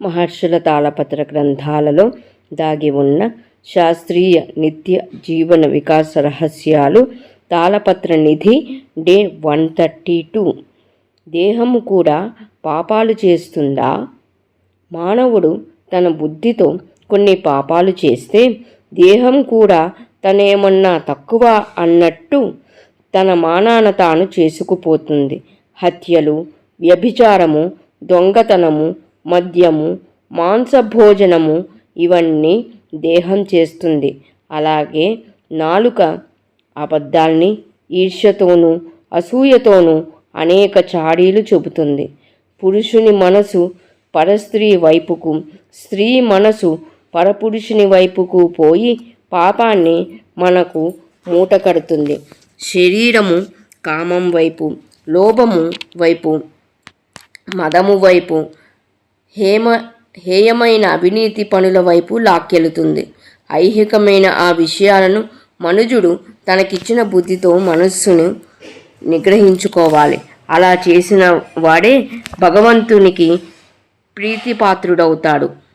మహర్షుల తాళపత్ర గ్రంథాలలో దాగి ఉన్న శాస్త్రీయ నిత్య జీవన వికాస రహస్యాలు తాళపత్ర నిధి డే వన్ థర్టీ టూ. దేహము కూడా పాపాలు చేస్తుందా? మానవుడు తన బుద్ధితో కొన్ని పాపాలు చేస్తే దేహం కూడా తనేమన్నా తక్కువ అన్నట్టు తన మానాన తాను చేసుకుపోతుంది. హత్యలు వ్యభిచారము దొంగతనము మద్యము మాంసభోజనము ఇవన్నీ దేహం చేస్తుంది. అలాగే నాలుక అబద్ధాల్ని ఈర్ష్యతోనూ అసూయతోనూ అనేక చాడీలు చెబుతుంది పురుషుని మనసు పరస్త్రీ వైపుకు స్త్రీ మనసు పరపురుషుని వైపుకు పోయి పాపాన్ని మనకు మూట కడుతుంది శరీరము కామం వైపు లోభము వైపు మదము వైపు హేమ హేయమైన అవినీతి పనుల వైపు లాక్కెళుతుంది. ఐహికమైన ఆ విషయాలను మనుజుడు తనకిచ్చిన బుద్ధితో మనస్సును నిగ్రహించుకోవాలి. అలా చేసిన వాడే భగవంతునికి ప్రీతిపాత్రుడవుతాడు.